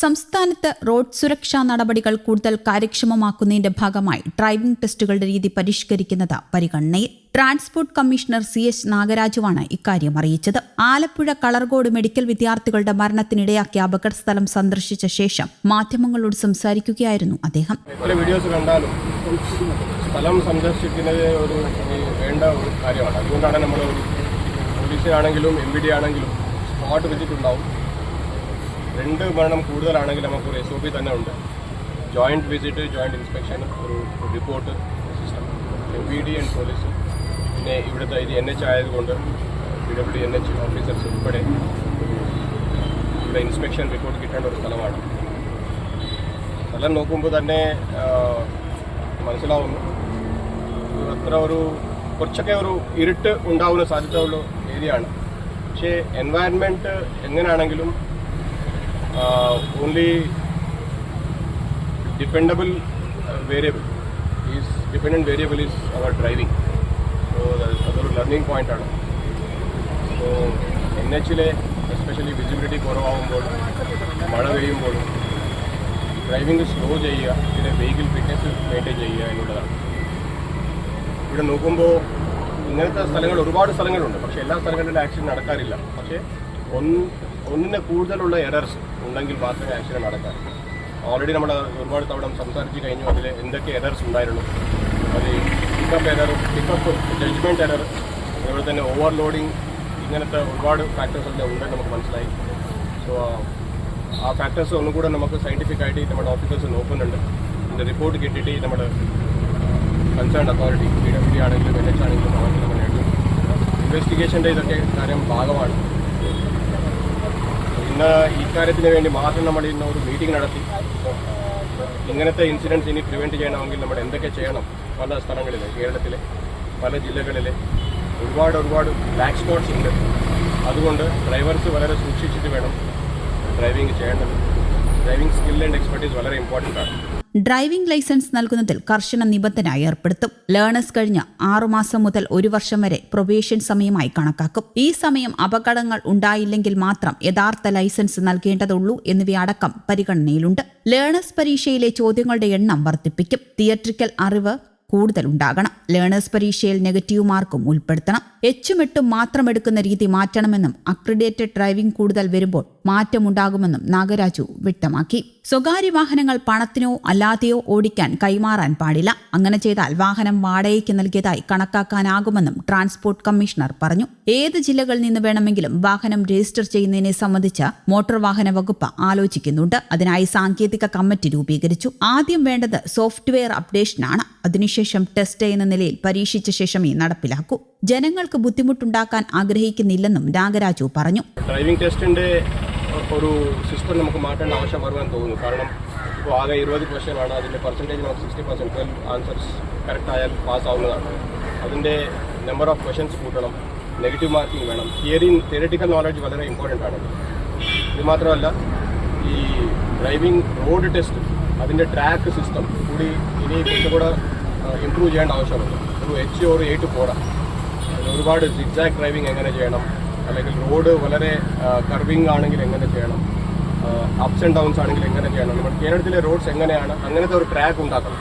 സംസ്ഥാനത്ത് റോഡ് സുരക്ഷാ നടപടികൾ കൂടുതൽ കാര്യക്ഷമമാക്കുന്നതിന്റെ ഭാഗമായി ഡ്രൈവിംഗ് ടെസ്റ്റുകളുടെ രീതി പരിഷ്കരിക്കുന്നത് പരിഗണനയിൽ. ട്രാൻസ്പോർട്ട് കമ്മീഷണർ സി എസ് നാഗരാജുവാണ് ഇക്കാര്യം അറിയിച്ചത്. ആലപ്പുഴ കളർകോട് മെഡിക്കൽ വിദ്യാർത്ഥികളുടെ മരണത്തിനിടയാക്കിയ അപകടസ്ഥലം സന്ദർശിച്ച ശേഷം മാധ്യമങ്ങളോട് സംസാരിക്കുകയായിരുന്നു അദ്ദേഹം. വീഡിയോസ് കണ്ടാലും സ്ഥലം സന്ദർശിക്കുന്നത് ഒരു വേണ്ട ഒരു കാര്യമാണ്. അതുകൊണ്ടാണ് നമ്മൾ പോലീസിനാണെങ്കിലും എം ബി ഡി ആണെങ്കിലും സ്പോട്ട് വെച്ചിട്ടുണ്ടാവും. രണ്ട് മരണം കൂടുതലാണെങ്കിൽ നമുക്കൊരു എസ് ഒ പി തന്നെ ഉണ്ട്. ജോയിന്റ് വിസിറ്റ് ജോയിന്റ് ഇൻസ്പെക്ഷൻ ഒരു report system M V D and police പിന്നെ ഇവിടുത്തെ ഇത് എൻ എച്ച് ആയതുകൊണ്ട് P W N H officers ഉൾപ്പെടെ ഇവിടെ ഇൻസ്പെക്ഷൻ റിപ്പോർട്ട് കിട്ടേണ്ട ഒരു സ്ഥലമാണ്. സ്ഥലം നോക്കുമ്പോൾ തന്നെ മനസ്സിലാവുന്നു. അത്ര ഒരു കുറച്ചൊക്കെ ഒരു ഇരുട്ട് ഉണ്ടാവുന്ന സാധ്യതയുള്ള ഏരിയ ആണ് പക്ഷേ എൻവയൺമെന്റ് എങ്ങനെയാണെങ്കിലും only dependable variable is dependent variable is our driving so അതൊരു ലെർണിംഗ് പോയിന്റാണ് സോ എൻ എച്ചിലെ എസ്പെഷ്യലി വിസിബിലിറ്റി കുറവാകുമ്പോൾ മഴ പെയ്യുമ്പോൾ ഡ്രൈവിംഗ് സ്ലോ ചെയ്യുക പിന്നെ വെഹിക്കിൾ ഫിറ്റ്നസ് മെയിന്റെയിൻ ചെയ്യുക എന്നുള്ളതാണ്. ഇവിടെ നോക്കുമ്പോൾ ഇങ്ങനത്തെ സ്ഥലങ്ങൾ ഒരുപാട് സ്ഥലങ്ങളുണ്ട്. പക്ഷേ എല്ലാ സ്ഥലങ്ങളിലും ആക്സിഡന്റ് നടക്കാറില്ല. പക്ഷേ ഒന്ന് ഒന്നിന് കൂടുതലുള്ള എറർസ് ഉണ്ടെങ്കിൽ മാത്രമേ ആക്സിഡന്റ് നടക്കാറുള്ളൂ ഓൾറെഡി നമ്മൾ ഒരുപാട് തവണ സംസാരിച്ച് കഴിഞ്ഞു അതിൽ എന്തൊക്കെ എറർസ് ഉണ്ടായിരുന്നു. അത് pickup error pickup judgement error അതുപോലെ തന്നെ ഓവർലോഡിങ് ഇങ്ങനത്തെ ഒരുപാട് ഫാക്ടേഴ്സ് എല്ലാം ഉണ്ടെന്ന് നമുക്ക് മനസ്സിലായി. സോ ആ ഫാക്ടേഴ്സ് ഒന്നും കൂടെ നമുക്ക് സയന്റിഫിക് ആയിട്ട് നമ്മുടെ ഓഫീസേഴ്സ് നോക്കുന്നുണ്ട്. ഇതിന്റെ റിപ്പോർട്ട് കിട്ടിയിട്ട് നമ്മൾ കൺസേൺ അതോറിറ്റി പി ഡബ്ല്യു ആണെങ്കിലും എൻ എച്ച് ആണെങ്കിലും അവർക്ക് നമ്മൾ ഇൻവെസ്റ്റിഗേഷന്റെ ഇതൊക്കെ കാര്യം ഭാഗമാണ്. ഇന്ന് ഇക്കാര്യത്തിന് കാര്യത്തിന് വേണ്ടി മാത്രം നമ്മൾ ഇന്ന് ഒരു മീറ്റിംഗ് നടത്തി. ഇങ്ങനത്തെ ഇൻസിഡൻസ് ഇനി പ്രിവെന്റ് ചെയ്യണമെങ്കിൽ നമ്മൾ എന്തൊക്കെ ചെയ്യണം പല സ്ഥലങ്ങളിൽ കേരളത്തിലെ പല ജില്ലകളിലെ. ഒരുപാട് ഒരുപാട് ബ്ലാക്ക് സ്പോട്ട്സ് ഉണ്ട്. അതുകൊണ്ട് ഡ്രൈവേഴ്സ് വളരെ സൂക്ഷിച്ചിട്ട് വേണം ഡ്രൈവിംഗ് ചെയ്യേണ്ടത്. ഡ്രൈവിംഗ് സ്കിൽ ആൻഡ് എക്സ്പെർട്ടീസ് വളരെ ഇമ്പോർട്ടന്റ് ആണ്. ഡ്രൈവിംഗ് ലൈസൻസ് നൽകുന്നതിൽ കർശന നിബന്ധന ഏർപ്പെടുത്തും. ലേണേഴ്സ് കഴിഞ്ഞ് ആറുമാസം മുതൽ ഒരു വർഷം വരെ പ്രൊബേഷൻ സമയമായി കണക്കാക്കും. ഈ സമയം അപകടങ്ങൾ ഉണ്ടായില്ലെങ്കിൽ മാത്രം യഥാർത്ഥ ലൈസൻസ് നൽകേണ്ടതുള്ളൂ എന്നിവയടക്കം പരിഗണനയിലുണ്ട്. ലേണേഴ്സ് പരീക്ഷയിലെ ചോദ്യങ്ങളുടെ എണ്ണം വർദ്ധിപ്പിക്കും. തിയട്രിക്കൽ അറിവ് കൂടുതൽ ഉണ്ടാകണം ലേണേഴ്സ് പരീക്ഷയിൽ നെഗറ്റീവ് മാർക്കും ഉൾപ്പെടുത്തണം. എച്ചും എട്ടും മാത്രം എടുക്കുന്ന രീതി മാറ്റണമെന്നും അക്രിഡേറ്റഡ് ഡ്രൈവിംഗ് കൂടുതൽ വരുമ്പോൾ മാറ്റമുണ്ടാകുമെന്നും നാഗരാജു വ്യക്തമാക്കി. സ്വകാര്യ വാഹനങ്ങൾ പണത്തിനോ അല്ലാതെയോ ഓടിക്കാൻ കൈമാറാൻ പാടില്ല. അങ്ങനെ ചെയ്താൽ വാഹനം വാടകയ്ക്ക് നൽകിയതായി കണക്കാക്കാനാകുമെന്നും ട്രാൻസ്പോർട്ട് കമ്മീഷണർ പറഞ്ഞു. ഏത് ജില്ലകളിൽ നിന്ന് വേണമെങ്കിലും വാഹനം രജിസ്റ്റർ ചെയ്യുന്നതിനെ സംബന്ധിച്ച് മോട്ടോർ വാഹന വകുപ്പ് ആലോചിക്കുന്നുണ്ട്. അതിനായി സാങ്കേതിക കമ്മിറ്റി രൂപീകരിച്ചു. ആദ്യം വേണ്ടത് സോഫ്റ്റ്വെയർ അപ്ഡേഷനാണ്. അതിനുശേഷം ടെസ്റ്റ് എന്ന നിലയിൽ പരീക്ഷിച്ച ശേഷമേ നടപ്പിലാക്കൂ. ജനങ്ങൾക്ക് ബുദ്ധിമുട്ടുണ്ടാക്കാൻ ആഗ്രഹിക്കുന്നില്ലെന്നും നാഗരാജു പറഞ്ഞു. ഡ്രൈവിംഗ് ടെസ്റ്റിന്റെ ഒരു സിസ്റ്റം നമുക്ക് മാറ്റേണ്ട ആവശ്യം വരുമെന്ന് തോന്നുന്നു. കാരണം ഇപ്പോൾ ആകെ ഇരുപത് ക്വസ്റ്റ്യനാണ് അതിന്റെ പെർസെന്റേജ് നമുക്ക് sixty percent twelve answers correct ആയാൽ പാസ് ആവുന്നതാണ്. അതിന്റെ നമ്പർ ഓഫ് ക്വസ്റ്റ്യൻസ് കൂട്ടണം. നെഗറ്റീവ് മാർക്കിംഗ് വേണം. തിയറി തിയററ്റിക്കൽ നോളജ് വളരെ ഇമ്പോർട്ടന്റ് ആണ്. ഇത് മാത്രമല്ല ഈ ഡ്രൈവിംഗ് റോഡ് ടെസ്റ്റ് അതിന്റെ ട്രാക്ക് സിസ്റ്റം കൂടി ഇനി കുറച്ചുകൂടെ ഇമ്പ്രൂവ് ചെയ്യേണ്ട ആവശ്യമുണ്ട്. ഒരു എച്ച് ഒരു എയ്റ്റ് പോരാ ഒരുപാട് സിക്സാക് ഡ്രൈവിംഗ് എങ്ങനെ ചെയ്യണം? അല്ലെങ്കിൽ റോഡ് വളരെ കർവിംഗ് ആണെങ്കിൽ എങ്ങനെ ചെയ്യണം? അപ്സ് ആൻഡ് ഡൗൺസ് ആണെങ്കിൽ എങ്ങനെ ചെയ്യണം? നമ്മുടെ കേരളത്തിലെ റോഡ്സ് എങ്ങനെയാണ്? അങ്ങനത്തെ ഒരു ട്രാക്ക് ഉണ്ടാക്കണം.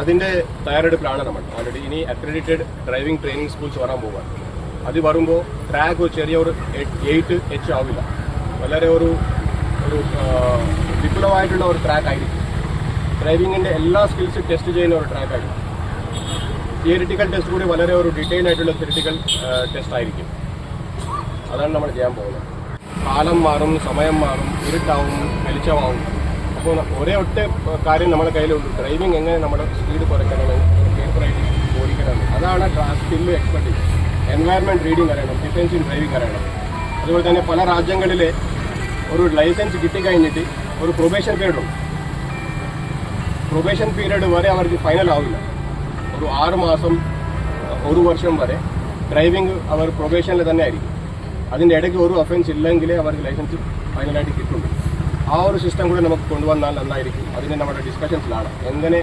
അതിന്റെ തയ്യാറെടുപ്പിലാണ് നമ്മൾ ഓൾറെഡി ഇനി അക്രഡിറ്റഡ് ഡ്രൈവിംഗ് ട്രെയിനിങ് സ്കൂൾസ് വരാൻ പോവുകയാണ് അത് വരുമ്പോൾ ട്രാക്ക് ചെറിയ ഒരു എയ്റ്റ് എച്ച് ആവില്ല. വളരെ ഒരു ഒരു വിപുലമായിട്ടുള്ള ഒരു ട്രാക്ക് ആയിരിക്കും. ഡ്രൈവിങ്ങിന്റെ എല്ലാ സ്കിൽസും ടെസ്റ്റ് ചെയ്യുന്ന ഒരു ട്രാക്ക് ആയിരിക്കും. തിയറിറ്റിക്കൽ ടെസ്റ്റ് കൂടി വളരെ ഒരു ഡീറ്റെയിൽ ആയിട്ടുള്ള തിയറിറ്റിക്കൽ ടെസ്റ്റ് ആയിരിക്കും. അതാണ് നമ്മൾ ചെയ്യാൻ പോകുന്നത്. കാലം മാറും സമയം മാറും ഇരുട്ടാവും വെളിച്ചമാവും. അപ്പോൾ ഒരേ ഒറ്റ കാര്യം നമ്മുടെ കയ്യിലുള്ളൂ ഡ്രൈവിംഗ് എങ്ങനെ നമ്മുടെ സ്പീഡ് കുറയ്ക്കണം കെയർഫുള്ളായിട്ട് ഓടിക്കണം. അതാണ് സ്കില്ല് എക്സ്പെർട്ടീസ് എൻവയർമെന്റ് റീഡിങ് അറിയണം ഡിഫൻസ് ഇൻ ഡ്രൈവിംഗ് അറിയണം. അതുപോലെ തന്നെ പല രാജ്യങ്ങളിലെ ഒരു ലൈസൻസ് കിട്ടിക്കഴിഞ്ഞിട്ട് ഒരു പ്രൊബേഷൻ പീരീഡ് ഉണ്ട്. പ്രൊബേഷൻ പീരീഡ് വരെ അവർക്ക് ഫൈനൽ ആവില്ല. ഒരു ആറ് മാസം ഒരു വർഷം വരെ ഡ്രൈവിംഗ് അവർ പ്രൊബേഷനിൽ തന്നെ ആയിരിക്കും. അതിന്റെ ഇടയ്ക്ക് ഒരു ഒഫൻസ് ഇല്ലെങ്കിലേ അവർക്ക് ലൈസൻസ് ഫൈനലായിട്ട് കിട്ടുള്ളൂ. ആ ഒരു സിസ്റ്റം കൂടി നമുക്ക് കൊണ്ടുവന്നാൽ നന്നായിരിക്കും. അതിന് നമ്മുടെ ഡിസ്കഷൻസിലാണ് എങ്ങനെ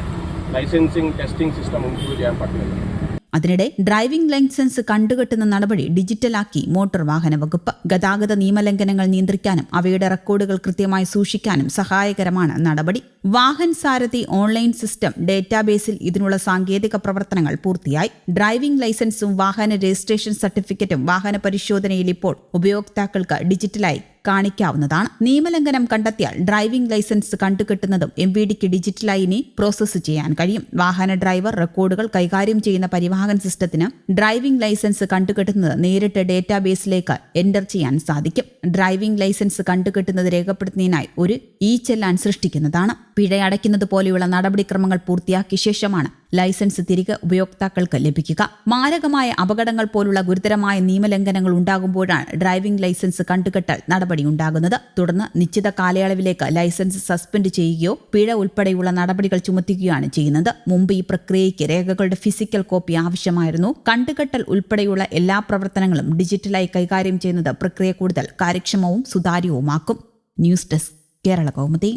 ലൈസൻസിങ് ടെസ്റ്റിംഗ് സിസ്റ്റം ഇംപ്രൂവ് ചെയ്യാൻ പറ്റുന്നത്? അതിനിടെ ഡ്രൈവിംഗ് ലൈസൻസ് കണ്ടുകെട്ടുന്ന നടപടി ഡിജിറ്റലാക്കി മോട്ടോർ വാഹന വകുപ്പ്. ഗതാഗത നിയമലംഘനങ്ങൾ നിയന്ത്രിക്കാനും അവയുടെ റെക്കോർഡുകൾ കൃത്യമായി സൂക്ഷിക്കാനും സഹായകരമാണ് നടപടി. വാഹൻ സാരഥി ഓൺലൈൻ സിസ്റ്റം ഡേറ്റാബേസിൽ ഇതിനുള്ള സാങ്കേതിക പ്രവർത്തനങ്ങൾ പൂർത്തിയായി. ഡ്രൈവിംഗ് ലൈസൻസും വാഹന രജിസ്ട്രേഷൻ സർട്ടിഫിക്കറ്റും വാഹന പരിശോധനയിൽ ഇപ്പോൾ ഉപയോക്താക്കൾക്ക് ഡിജിറ്റലായി കാണിക്കാവുന്നതാണ്. നിയമലംഘനം കണ്ടെത്തിയാൽ ഡ്രൈവിംഗ് ലൈസൻസ് കണ്ടുകെട്ടുന്നതും എം വി ഡിക്ക് ഡിജിറ്റലായി ഇനി പ്രോസസ്സ് ചെയ്യാൻ കഴിയും. വാഹന ഡ്രൈവർ റെക്കോർഡുകൾ കൈകാര്യം ചെയ്യുന്ന പരിവാഹൻ സിസ്റ്റത്തിന് ഡ്രൈവിംഗ് ലൈസൻസ് കണ്ടുകെട്ടുന്നത് നേരിട്ട് ഡേറ്റാബേസിലേക്ക് എന്റർ ചെയ്യാൻ സാധിക്കും. ഡ്രൈവിംഗ് ലൈസൻസ് കണ്ടുകെട്ടുന്നത് രേഖപ്പെടുത്തുന്നതിനായി ഒരു ഇ ചെല്ലാൻ സൃഷ്ടിക്കുന്നതാണ്. പിഴ അടയ്ക്കുന്നത് പോലെയുള്ള നടപടിക്രമങ്ങൾ പൂർത്തിയാക്കിയ ശേഷമാണ് ലൈസൻസ് തിരികെ ഉപയോക്താക്കൾക്ക് ലഭിക്കുക. മാരകമായ അപകടങ്ങൾ പോലുള്ള ഗുരുതരമായ നിയമലംഘനങ്ങൾ ഉണ്ടാകുമ്പോഴാണ് ഡ്രൈവിംഗ് ലൈസൻസ് കണ്ടുകെട്ടൽ നടപടി ഉണ്ടാകുന്നത്. തുടർന്ന് നിശ്ചിത കാലയളവിലേക്ക് ലൈസൻസ് സസ്പെൻഡ് ചെയ്യുകയോ പിഴ ഉൾപ്പെടെയുള്ള നടപടികൾ ചുമത്തുകയാണ് ചെയ്യുന്നത്. മുമ്പ് ഈ പ്രക്രിയയ്ക്ക് രേഖകളുടെ ഫിസിക്കൽ കോപ്പി ആവശ്യമായിരുന്നു. കണ്ടുകെട്ടൽ ഉൾപ്പെടെയുള്ള എല്ലാ പ്രവർത്തനങ്ങളും ഡിജിറ്റലായി കൈകാര്യം ചെയ്യുന്നത് പ്രക്രിയ കൂടുതൽ കാര്യക്ഷമവും സുതാര്യവുമാക്കും. News desk Kerala Kaumudi.